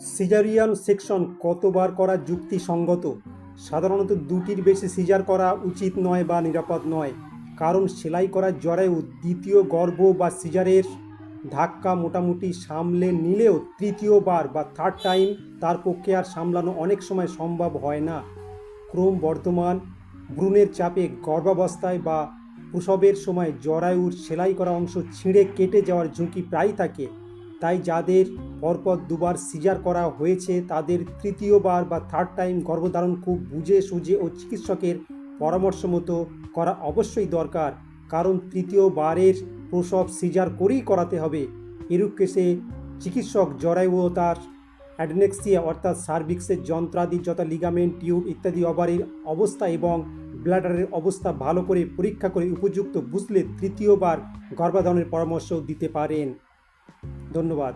Caesarean section কতবার করা যুক্তিসঙ্গত? সাধারণত দুটির বেশি সিজার করা উচিত নয় বা নিরাপদ নয়। কারণ সেলাই করা জরায়ু দ্বিতীয় গর্ভ বা সিজারের ধাক্কা মোটামুটি সামলে নিলেও তৃতীয়বার বা থার্ড টাইম তার পক্ষে আর সামলানো অনেক সময় সম্ভব হয় না। ক্রম বর্তমান ভ্রূণের চাপে গর্ভাবস্থায় বা প্রসবের সময় জরায়ুর সেলাই করা অংশ ছিঁড়ে কেটে যাওয়ার ঝুঁকি প্রায় থাকে। তাই যাদের পরপর দুবার সিজার করা হয়েছে, তাদের তৃতীয়বার বা থার্ড টাইম গর্ভধারণ খুব বুঝে সুঝে ও চিকিৎসকের পরামর্শ মতো করা অবশ্যই দরকার। কারণ তৃতীয়বারের প্রসব সিজার করেই করাতে হবে। এরূপ কেসে চিকিৎসক জরায়ু ও তার অ্যাডনেক্সিয়া অর্থাৎ সার্ভিক্সের যন্ত্রাদি যথা লিগামেন্ট, টিউব ইত্যাদি ওভারির অবস্থা এবং ব্লাডারের অবস্থা ভালো করে পরীক্ষা করে উপযুক্ত বুঝলে তৃতীয়বার গর্ভধারণের পরামর্শ দিতে পারেন। ধন্যবাদ